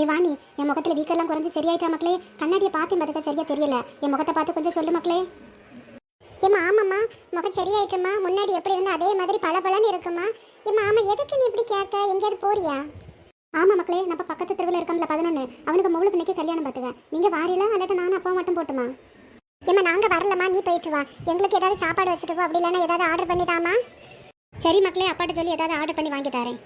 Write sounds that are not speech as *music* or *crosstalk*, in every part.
ஏ வாணி என் முகத்துல வீக்கெல்லாம் குறைஞ்சு சரியாயிட்டா மக்களே? கண்ணாடியை பார்த்து மதக்க சரியா தெரியல. என் முகத்தை பார்த்து கொஞ்சம் சொல்லு மக்களே. ஏம்மா ஆமாம்மா. முகம் சரியாயிட்டுமா முன்னாடி எப்படி இருந்தா அதே மாதிரி பளபளன்னு இருக்குமா ஏம்மா ஆமாம் எதுக்கு நீ இப்படி கேட்க? எங்கேயாவது போறியா? ஆமாம் மக்களே நம்ம பக்கத்து தெருவில் இருக்கோம்ல பதினொன்று அவனுக்கு மவுளுக்கு இன்னைக்கு கல்யாணம் பார்த்துக்க. நீங்கள் வாரிலாம் அல்லாட்ட நானும் அப்பா மட்டும் போட்டுமா? ஏம்மா நாங்கள் வரலம்மா நீ போயிட்டு வா. எங்களுக்கு ஏதாவது சாப்பாடு வச்சுட்டு போ. அப்படி இல்லைன்னா ஏதாவது ஆர்டர் பண்ணிட்டாமா சரி மக்களே அப்பாட்ட சொல்லி ஏதாவது ஆர்டர் பண்ணி வாங்கி தரேன்.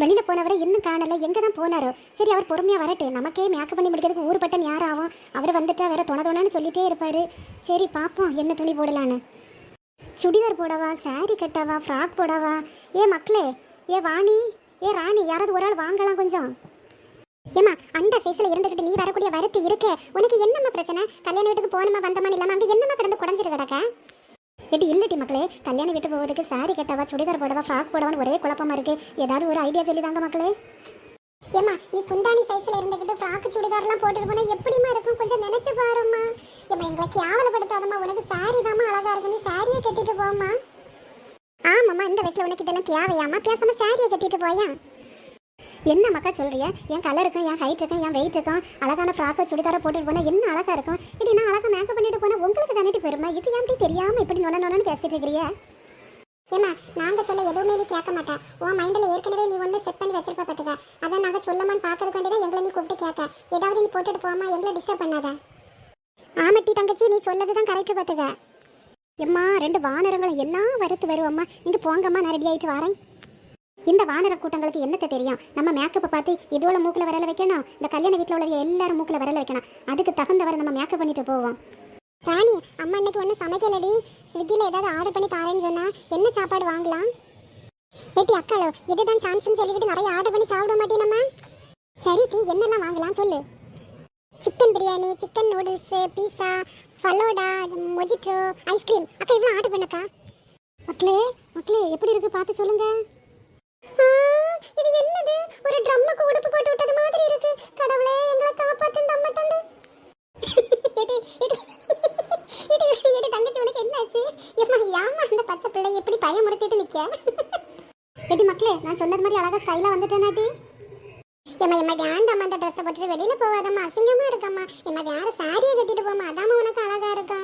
வெளியில போனவரை இன்னும் காணல. எங்க தான் போனாரோ? சரி அவர் பொறுமையா வரட்டு நமக்கே மேக்கப் பண்ணி முடிக்கிறதுக்கு ஊர்பட்டன் யார் ஆகும்? அவர் வந்துட்டா வேற தொண தொணன்னு சொல்லிட்டே இருப்பாரு. சரி பார்ப்போம் என்ன துணி போடலான்னு. சுடிதார் போடவா சாரி கட்டவா ஃப்ராக் போடவா? ஏ மக்களே ஏ வாணி ஏ ராணி யாராவது ஒரு ஆள் வாங்கலாம் கொஞ்சம். ஏமா அந்த சைஸ்ல இருந்துகிட்டு நீ வரக்கூடிய வருத்தி இருக்கு. உனக்கு என்னம்மா பிரச்சனை? கல்யாண வீட்டுக்கு போனமா வந்தமா இல்லாம அங்க என்னம்மா கிடந்து குடஞ்சிட்டு கிடக்க? எடி இல்லட்டி மக்களே கல்யாணம் விட்டு போவதுக்கு சாரி கட்டவா சுடிதார் போடவா ஃப்ராக் போடவான்னு ஒரே குழப்பமா இருக்கு. ஏதாவது ஒரு ஐடியா சொல்லி தாங்க மக்களே. ஏமா நீ குந்தாணி சைஸ்ல இருந்துகிட்டு ஃப்ராக் சுடிதார்லாம் போட்டுட்டு போனா எப்படிமா இருக்கும்? கொஞ்சம் நினைச்சு பாரும்மா. ஏமா எங்களை கேவலப்படுத்தாதம்மா. உனக்கு சாரி தாமா அழகா இருக்கு நீ சாரியை கட்டிட்டு போமா ஆமாம்மா இந்த வயசுல உனக்கு இதெல்லாம் தேவையாம்மா? பேசாம சாரியை கட்டிட்டு போயா? என்ன மக்கா சொல்றிய? என் கலருக்கும் என் ஹைட்டுக்கும் என் வெயிட்டுக்கும் அழகான ஃப்ராக்கை சுடிதார போட்டுட்டு போனால் என்ன அழகாக இருக்கும்? இப்படி நான் அழகா மேக்கப் பண்ணிட்டு போனால் உங்களுக்கு தானே பெருமை? இது ஏன் தெரியாமல் இப்படி நொன நொனன்னு பேசிட்டு இருக்கிறிய? ஏமா நாங்கள் சொல்ல எதுவுமே நீ கேட்க மாட்டேன் உன் மைண்டில் ஏற்கனவே நீ ஒன்று செட் பண்ணி வச்சிருப்ப பார்த்துக்க அதான் நாங்கள் சொல்லமான்னு பார்க்கறதுக்காண்டி வேண்டியதான் எங்களை நீ கூப்பிட்டு கேட்க. ஏதாவது நீ போட்டுட்டு போமா எங்களை டிஸ்டர்ப் பண்ணாத. ஆமட்டி தங்கச்சி நீ சொல்லது தான் கரெக்டு பார்த்துக்க எம்மா ரெண்டு வானரங்களும் எல்லாம் வருத்து வருவம்மா. இங்கே போங்கம்மா நான் ரெடி ஆகிட்டு வரேன். இந்த வானர கூட்டங்களுக்கு என்னத்தை தெரியும்? நம்ம மேக்கப்பை பார்த்து இதோட மூக்கில் வரல வைக்கணும் இந்த கல்யாண வீட்டில் உள்ள எல்லாரும் மூக்கில் வரல வைக்கணும். அதுக்கு தகுந்தவரை நம்ம மேக்கப் பண்ணிட்டு போவோம். ராணி அம்மா இன்னைக்கு ஒன்றும் சமைக்கலடி. ஸ்விக்கியில் ஏதாவது ஆர்டர் பண்ணி தாரேன்னு சொன்னால் என்ன சாப்பாடு வாங்கலாம்? ஏட்டி அக்காளோ இதுதான் சான்ஸ்னு சொல்லிக்கிட்டு நிறைய ஆர்டர் பண்ணி சாப்பிட மாட்டேனம்மா. சரி டீ என்னெல்லாம் வாங்கலாம் சொல்லு. Chicken biryani chicken noodles pizza falooda mojito ice cream. அக்கா இதெல்லாம் ஆர்டர் பண்ணக்கா. மக்களே மக்களே எப்படி இருக்குது பார்த்து சொல்லுங்கள் இது என்னது? ஒரு ட்ரம்முக்கு உடுப்பு போட்டு விட்டது மாதிரி இருக்கு. கடவுளே எங்களை காப்பாத்து தம்மட்டந்து தங்கச்சி. உனக்கு என்னாச்சு? ஏமா அந்த பச்சை பிள்ளை எப்படி பயமுறுத்திட்டு நிக்க? எடி மக்களே நான் சொன்னது மாதிரி அழகா ஸ்டைலா வந்துட்டேனாட்டி ஏமா எம்மா வேண்டாம்மா அந்த ட்ரெஸ்ஸை போட்டுட்டு வெளியில போகாதம்மா. அசிங்கமா இருக்கம்மா. எம்மா வேற சாரியை கட்டிட்டு போமா அதாம்மா உனக்கு அழகா இருக்கா?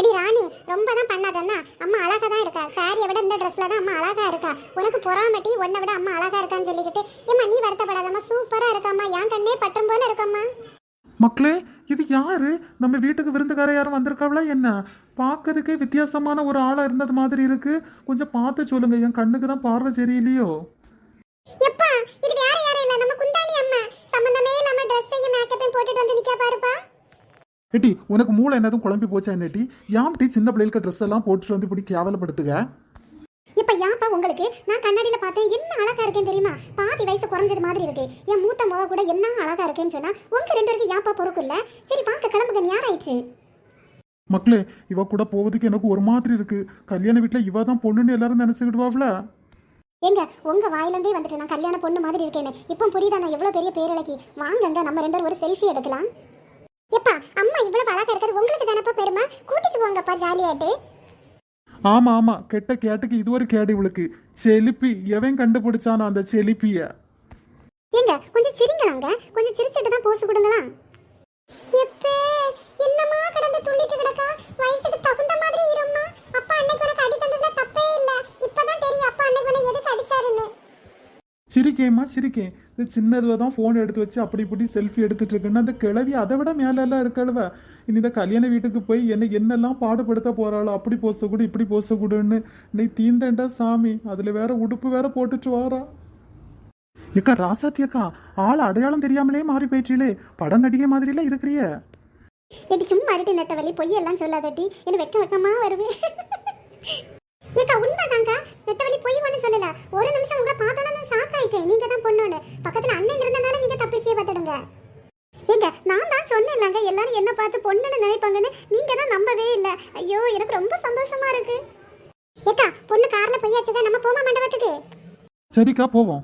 எடி ராணி ரொம்ப தான் பண்ணாதண்ணா அம்மா அழகா தான் இருக்கா. சாரியை விட இந்த ட்ரெஸ்ல தான் அம்மா அழகா இருக்கா. உனக்கு பொறாமட்டி உன்னை விட அம்மா அழகா இருக்கான்னு சொல்லிக்கிட்டு ஏம்மா நீ வருத்தப்படாதம்மா. சூப்பரா இருக்கம்மா. என் கண்ணே பட்டும் போல இருக்கம்மா. மக்களே இது யாரு? நம்ம வீட்டுக்கு விருந்துக்கார யாரும் வந்திருக்காங்களா என்ன? பார்க்கறதுக்கே வித்தியாசமான ஒரு ஆளா இருந்தது மாதிரி இருக்கு. கொஞ்சம் பார்த்து சொல்லுங்க. என் கண்ணுக்கு தான் பார்வை சரியில்லையோ? எப்பா இது வேற யாரும் இல்ல? நம்ம குந்தாணி அம்மா. சம்பந்தமே இல்லாம ட்ரெஸ்ஸையும் மேக்கப்பையும் போட்டுட்டு வந்து நிக்க பாருப்பா. ஏட்டி உனக்கு மூளை என்னதும் குழம்பி போச்சா என்னட்டி யாம்டி சின்ன பிள்ளைகளுக்கு ட்ரெஸ் எல்லாம் போட்டுட்டு வந்து இப்படி கேவலப்படுத்துக? இப்ப யாப்பா உங்களுக்கு? நான் கண்ணாடியில பார்த்தேன் என்ன அழகா இருக்கேன் தெரியுமா? பாதி வயசு குறைஞ்சது மாதிரி இருக்கு. என் மூத்த முக கூட என்ன அழகா இருக்கேன்னு சொன்னா உங்க ரெண்டு பேருக்கு யாப்பா பொறுப்பு இல்ல? சரி வாங்க கிளம்புங்க நேரம் ஆயிடுச்சு மக்களே இவ கூட போவதுக்கு எனக்கு ஒரு மாதிரி இருக்கு. கல்யாண வீட்டுல இவ தான் பொண்ணுன்னு எல்லாரும் நினைச்சுக்கிடுவாப்ல? ஏங்க உங்க வாயிலிருந்தே வந்துட்டு நான் கல்யாண பொண்ணு மாதிரி இருக்கேன்னு. இப்போ புரியுதா நான் எவ்வளவு பெரிய பேரழகி? வாங்கங்க நம்ம ரெண்டு பேரும் ஒரு செல்ஃபி எடுக்கலாம். எப்பா அம்மா இவ்வளவு அழகா இருக்கிறது உங்களுக்கு தானப்பா பெருமை? கூட்டிட்டு போங்கப்பா ஜாலியாட்டு ஆமா ஆமா. கெட்ட கேட்டுக்கு இது ஒரு கேடு இவளுக்கு. செலிப்பி எவன் கண்டுபிடிச்சானோ அந்த செலிப்பிய? ஏங்க கொஞ்சம் சிரிங்களாங்க. கொஞ்சம் சிரிச்சிட்டு தான் போஸ் கொடுங்களா எப்பே என்னமா கடந்து துள்ளிட்டு கிடக்கா? வயசுக்கு தகுந்த மாதிரி இரும்மா. அப்பா அன்னைக்கு உனக்கு அடி தந்ததுல தப்பே இல்ல. இப்பதான் தெரியும் அப்பா அன்னைக்கு உனக்கு எதுக்கு அடிச்சாருன்னு. சிரிக்கேம்மா சிரிக்கேன். இது சின்னதுவ தான் ஃபோன் எடுத்து வச்சு அப்படி இப்படி செல்ஃபி எடுத்துட்டு இருக்குன்னு அந்த கிழவி அதை விட மேலெல்லாம் இருக்கழுவ இனி இந்த கல்யாண வீட்டுக்கு போய் என்னை என்னெல்லாம் பாடுபடுத்த போகிறாளோ அப்படி போசக்கூடு இப்படி போசக்கூடுன்னு நீ தீந்தண்டா சாமி. அதில் வேற உடுப்பு வேற போட்டுட்டு வாரா. ஏக்கா ராசாத்தி அக்கா ஆள் அடையாளம் தெரியாமலே மாறி போயிட்டீங்களே படம் நடிகை மாதிரிலாம் இருக்கிறிய. எடி சும்மா இருட்டு நெட்ட வழி பொய் எல்லாம் சொல்லாதட்டி. எனக்கு வெக்க வெக்கமா வருவேன் ஏக்கா உண்மைதாங்க. நெட்டவழி பொய் ஒன்று சொல்லல. ஒரு நிமிஷம் உங்களை பார்த்தோன்னா நான் ஷாக் ஆயிட்டேன். நீங்க தான் பொண்ணுன்னு. பக்கத்துல அண்ணன் இருந்தனால நீங்க தப்பிச்சே பார்த்துடுங்க. ஏங்க நான் தான் சொன்னேன்லங்க எல்லாரும் என்ன பார்த்து பொண்ணுன்னு நினைப்பாங்கன்னு. நீங்க தான் நம்பவே இல்லை. ஐயோ எனக்கு ரொம்ப சந்தோஷமா இருக்கு. ஏக்கா பொண்ணு கார்ல பொய்யாச்சுதான் நம்ம போமா மண்டபத்துக்கு? சரிக்கா போவோம்.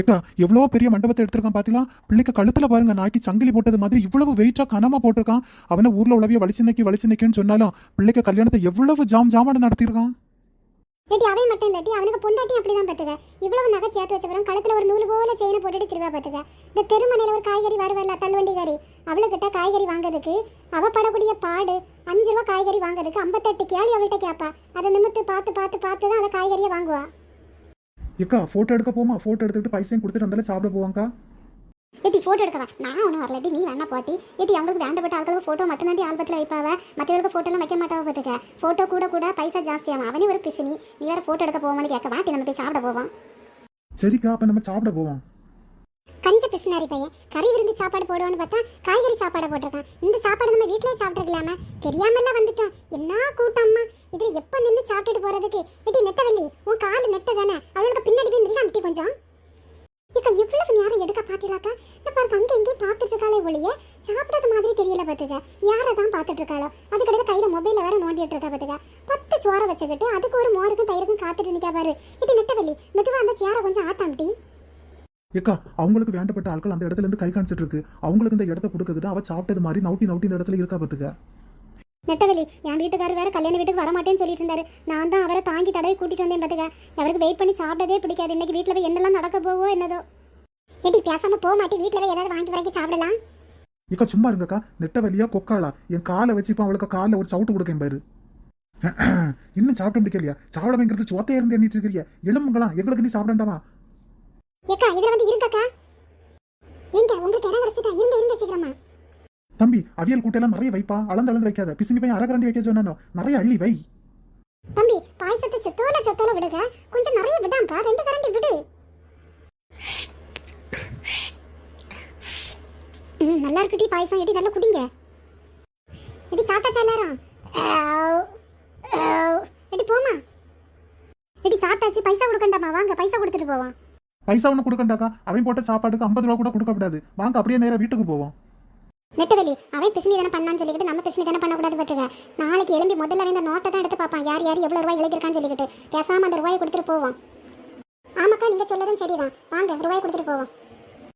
ஏக்கா எவ்வளோ பெரிய மண்டபத்தை எடுத்திருக்கான் பார்த்தீங்களா பிள்ளைக்கு கழுத்தில் பாருங்க நாய்க்கு சங்கிலி போட்டது மாதிரி இவ்வளவு வெயிட்டாக கனமாக போட்டிருக்கான். அவனை ஊரில் உளவிய வலிச்சினைக்கு வலிச்சினைக்குன்னு சொன்னாலும் பிள்ளைக்கு கல்யாணத்தை எவ்வளவு ஜாம் ஜாமான நடத்தியிருக்கான். ஏட்டி அவன் மட்டும் இல்லாட்டி அவனுக்கு அப்படி தான் பார்த்துக்க இவ்வளவு நகை சேர்த்து வச்சவரும் கழுத்தில் ஒரு நூல் போல செயினை போட்டுட்டு திருவா பார்த்துக்க இந்த தெருமனையில் ஒரு காய்கறி வருவல்ல தள்ளுவண்டிக்காரி அவளுக்கிட்ட காய்கறி வாங்குறதுக்கு அவ படக்கூடிய பாடு அஞ்சு ரூபா காய்கறி வாங்குறதுக்கு ஐம்பத்தெட்டு கேள்வி அவள்கிட்ட கேட்பா அதை நிமித்து பார்த்து பார்த்து பார்த்து தான் அந்த காய்கறியை வாங்குவா. ஏக்கா ஃபோட்டோ எடுக்க போமா? ஃபோட்டோ எடுத்துக்கிட்டு பைசையும் கொடுத்துட்டு வந்தாலும் சாப்பிட போவாங்க்கா ஏட்டி ஃபோட்டோ எடுக்கவா? நான் ஒன்றும் வரலட்டி நீ வேணா போட்டி ஏட்டி அவங்களுக்கு வேண்டப்பட்ட ஆட்களுக்கு ஃபோட்டோ மட்டும்தான் ஆல்பத்தில் வைப்பாவ? மற்றவங்களுக்கு ஃபோட்டோலாம் வைக்க மாட்டாவ பார்த்துக்க ஃபோட்டோ கூட கூட பைசா ஜாஸ்தியாகும் அவனே ஒரு பிசினி. நீ வேற ஃபோட்டோ எடுக்க போவான்னு கேட்க. வாட்டி நம்ம போய் சாப்பிட போவோம். சரிக்கா அப்போ நம்ம சாப்பிட போவோம். கஞ்ச பிசினாரி பையன். கறி விருந்து சாப்பாடு போடுவான்னு பார்த்தா காய்கறி சாப்பாடு போட்டிருக்கான். இந்த சாப்பாடு நம்ம வீட்டிலேயே சாப்பிட்டுருக்கலாம. தெரியாமல வந்துட்டோம். என்ன கூட்டம்மா இதுல எப்ப நின்று சாப்பிட்டுட்டு போறதுக்கு? ஏட்டி நெட்டவள்ளி உன் காலு நெட்ட தானே அவளுக்கு பின்னாடி போய் நில்ல அமுத்தி கொஞ்சம். இக்கா இவ்வளவு நேரம் எடுக்க பாத்தீங்களாக்கா? இந்த பாருங்க அங்கே எங்கேயும் பார்த்துட்டு இருக்காளே ஒழிய சாப்பிடாத மாதிரி தெரியல பார்த்துக்க யாரை தான் பார்த்துட்டு இருக்காளோ அதுக்கடையில் கையில மொபைலில் வேற நோண்டிட்டு இருக்கா பார்த்துக்க பத்து சோறை வச்சுக்கிட்டு அதுக்கு ஒரு மோருக்கும் தயிருக்கும் காத்துட்டு நிற்கா பாரு. இட்டி நெட்டவள்ளி மெதுவாக அந்த சேரை கொஞ்சம் ஆட்டாம்டி ஏக்கா அவங்களுக்கு வேண்டப்பட்ட ஆட்கள் அந்த இடத்துல இருந்து கை காணிச்சிட்டு இருக்கு. அவங்களுக்கு இந்த இடத்த கொடுக்குது அவ சாப்பிட்டது மாதிரி நவுட்டி நவுட்டி இந்த இடத்துல இருக்கா பார்த்துக்க நெட்டவெளி என் வீட்டுக்காரர் வேற கல்யாண வீட்டுக்கு வரமாட்டேன்னு சொல்லிட்டு இருந்தாரு நான் தான் அவரை தாங்கி தடவை கூட்டிட்டு வந்தேன் பாத்துக்க அவருக்கு வெயிட் பண்ணி சாப்பிட்டதே பிடிக்காது. இன்னைக்கு வீட்டில் போய் என்னெல்லாம் நடக்க போவோ என்னதோ. ஏட்டி பேசாம போக மாட்டி வீட்டில் போய் ஏதாவது வாங்கி வாங்கி சாப்பிடலாம்? ஏக்கா சும்மா இருங்கக்கா. நெட்ட வலியா கொக்காளா? என் காலை வச்சு இப்போ அவளுக்கு காலில் ஒரு சவுட்டு கொடுக்கேன் பாரு. *clears throat* இன்னும் சாப்பிட முடிக்கலையா? சாப்பிடாமங்கிறது சோத்தையா இருந்து எண்ணிட்டு இருக்கிறியா? எலும்புங்களா? எங்களுக்கு நீ சாப்பிடண்டாமா? ஏக்கா இதுல வந்து இருங்கக்கா. எங்க உங்களுக்கு இடம் கிடைச்சிட்டா இருங்க இருங்க சீக்கிரமா. தம்பி அவியல் கூட்டையெல்லாம் நிறைய வைப்பா. அளந்து அளந்து வைக்காத. பிசினி பையன் அரைக்கரண்டி வைக்க சொன்னானோ? நிறைய அள்ளி வை. தம்பி பாயசத்தை செத்தோல செத்தோல விடுங்க. கொஞ்சம் நிறைய விடாம்பா ரெண்டு கரண்டி விடு. ம், நல்லா இருக்குடி பாயசம். எடி நல்லா குடிங்க. எடி சாப்பிட்டாச்சா எல்லாரும். எடி போமா எடி சாப்பிட்டாச்சு. பைசா கொடுக்கண்டாமா? வாங்க பைசா கொடுத்துட்டு போவோம். பைசா ஒன்று கொடுக்கண்டாக்கா? அவன் போட்ட சாப்பாட்டுக்கு ஐம்பது ரூபா கூட கொடுக்க கூடாது வாங்க அப்படியே நேரா வீட்டுக்கு போவோம். நெட்டவெளி அவன் பிசினி தானே பண்ணான்னு சொல்லிக்கிட்டு நம்ம பிசினி தானே பண்ணக்கூடாது பார்த்துக்க. நாளைக்கு எழும்பி முதல்ல அவன் இந்த நோட்டை தான் எடுத்து பார்ப்பான். யார் யார் எவ்வளோ ரூபாய் எழுதிருக்கான்னு சொல்லிக்கிட்டு. பேசாமல் அந்த ரூபாயை கொடுத்துட்டு போவோம். ஆமாக்கா நீங்க சொல்லதும் சரிதான். வாங்க ரூபாய் கொடுத்துட்டு போவோம்.